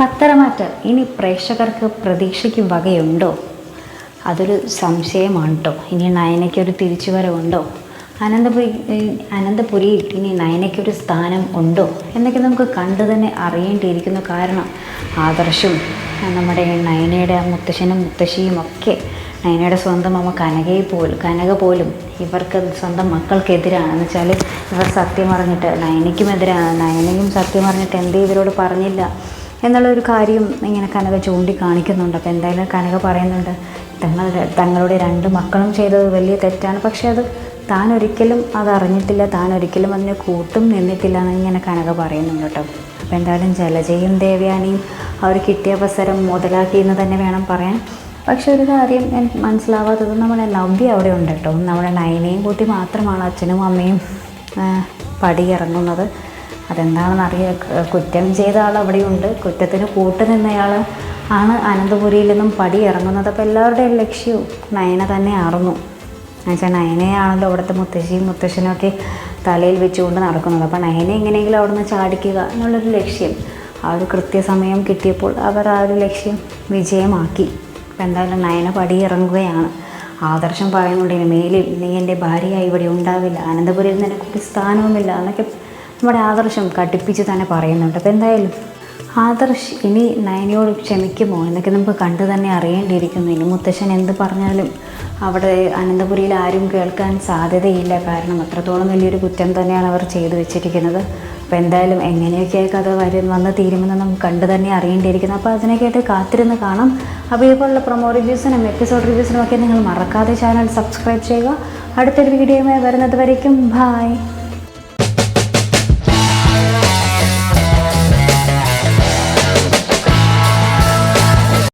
പത്തരമാറ്റ് ഇനി പ്രേക്ഷകർക്ക് പ്രതീക്ഷയ്ക്ക് വകയുണ്ടോ? അതൊരു സംശയമാണ് കേട്ടോ ഇനി നയനയ്ക്കൊരു തിരിച്ചുവരവുണ്ടോ? അനന്തപുരി അനന്തപുരിയിൽ ഇനി നയനയ്ക്കൊരു സ്ഥാനം ഉണ്ടോ? എന്നൊക്കെ നമുക്ക് കണ്ടു തന്നെ അറിയേണ്ടിയിരിക്കുന്നു. കാരണം ആദർശും നമ്മുടെ നയനയുടെ മുത്തശ്ശനും മുത്തശ്ശിയും ഒക്കെ നയനയുടെ സ്വന്തം അമ്മ കനകയെ പോലും കനക പോലും ഇവർക്ക് സ്വന്തം മക്കൾക്കെതിരാണെന്ന് വെച്ചാൽ ഇവർ സത്യം പറഞ്ഞിട്ട് നയനയ്ക്കുമെതിരാണ് നയനയും സത്യം പറഞ്ഞിട്ട് എന്തേ ഇവരോട് പറഞ്ഞില്ല. എന്നുള്ളൊരു കാര്യം ഇങ്ങനെ കനക ചൂണ്ടിക്കാണിക്കുന്നുണ്ട്. അപ്പോൾ എന്തായാലും കനക പറയുന്നുണ്ട് തങ്ങളുടെ തങ്ങളുടെ രണ്ട് മക്കളും ചെയ്തത് വലിയ തെറ്റാണ്. പക്ഷേ അത് താൻ ഒരിക്കലും അത് അറിഞ്ഞിട്ടില്ല താൻ ഒരിക്കലും അതിന് കൂട്ടും നിന്നിട്ടില്ല എന്ന് ഇങ്ങനെ കനക പറയുന്നുണ്ട് കേട്ടോ. അപ്പോൾ എന്തായാലും ജലജയും ദേവയാനിയും അവർ കിട്ടിയ അവസരം മുതലാക്കി എന്ന് തന്നെ വേണം പറയാൻ. പക്ഷേ ഒരു കാര്യം എനിക്ക് മനസ്സിലാവാത്തത് നമ്മുടെ നവ്യ അവിടെ ഉണ്ട് കേട്ടോ. നമ്മുടെ നയനയും കൂട്ടി മാത്രമാണ് അച്ഛനും അമ്മയും പടിയിറങ്ങുന്നത്. അതെന്താണെന്ന് അറിയാം. കുറ്റം ചെയ്ത ആൾ അവിടെയുണ്ട്. കുറ്റത്തിന് കൂട്ട് നിന്നയാൾ ആണ് അനന്തപുരിയിൽ നിന്നും പടി ഇറങ്ങുന്നത്. അപ്പോൾ എല്ലാവരുടെയും ലക്ഷ്യവും നയന തന്നെ തന്നെയായിരുന്നു എന്നുവെച്ചാൽ നയനയാണല്ലോ അവിടുത്തെ മുത്തശ്ശിയും മുത്തശ്ശനും ഒക്കെ തലയിൽ വെച്ചുകൊണ്ട് നടക്കുന്നത്. അപ്പോൾ നയനെ എങ്ങനെയെങ്കിലും അവിടെ നിന്ന് ചാടിക്കുക എന്നുള്ളൊരു ലക്ഷ്യം. ആ ഒരു കൃത്യസമയം കിട്ടിയപ്പോൾ അവർ ആ ഒരു ലക്ഷ്യം വിജയമാക്കി. അപ്പോൾ എന്തായാലും നയന പടി ഇറങ്ങുകയാണ്. ആദർശം പറയുന്നുണ്ട് ഇനി മേലിൽ നീ എന്റെ ഭാര്യയായി ഇവിടെ ഉണ്ടാവില്ല. അനന്തപുരിയിൽ നിനക്കൊരു സ്ഥാനവുമില്ല എന്നൊക്കെ നമ്മുടെ ആദർശം കടുപ്പിച്ച് തന്നെ പറയുന്നുണ്ട്. അപ്പോൾ എന്തായാലും ആദർശ് ഇനി നയനയോട് ക്ഷമിക്കുമോ എന്നൊക്കെ നമുക്ക് കണ്ടു തന്നെ അറിയേണ്ടിയിരിക്കുന്നു. ഇനി മുത്തശ്ശൻ എന്ത് പറഞ്ഞാലും അവിടെ അനന്തപുരിയിൽ ആരും കേൾക്കാൻ സാധ്യതയില്ല. കാരണം അത്രത്തോളം വലിയൊരു കുറ്റം തന്നെയാണ് അവർ ചെയ്തു വെച്ചിരിക്കുന്നത്. അപ്പോൾ എന്തായാലും എങ്ങനെയൊക്കെ കഥ വരും വന്ന് തീരുമെന്ന് നമുക്ക് കണ്ടു തന്നെ അറിയേണ്ടിയിരിക്കുന്നു. അപ്പോൾ അതിനൊക്കെയായിട്ട് കാത്തിരുന്ന് കാണാം. അപ്പോൾ ഇതുപോലുള്ള പ്രൊമോ റിവ്യൂസിനും എപ്പിസോഡ് റിവ്യൂസിനും ഒക്കെ നിങ്ങൾ മറക്കാതെ ചാനൽ സബ്സ്ക്രൈബ് ചെയ്യുക. അടുത്തൊരു വീഡിയോയുമായി വരുന്നത് വരയ്ക്കും. ബായ്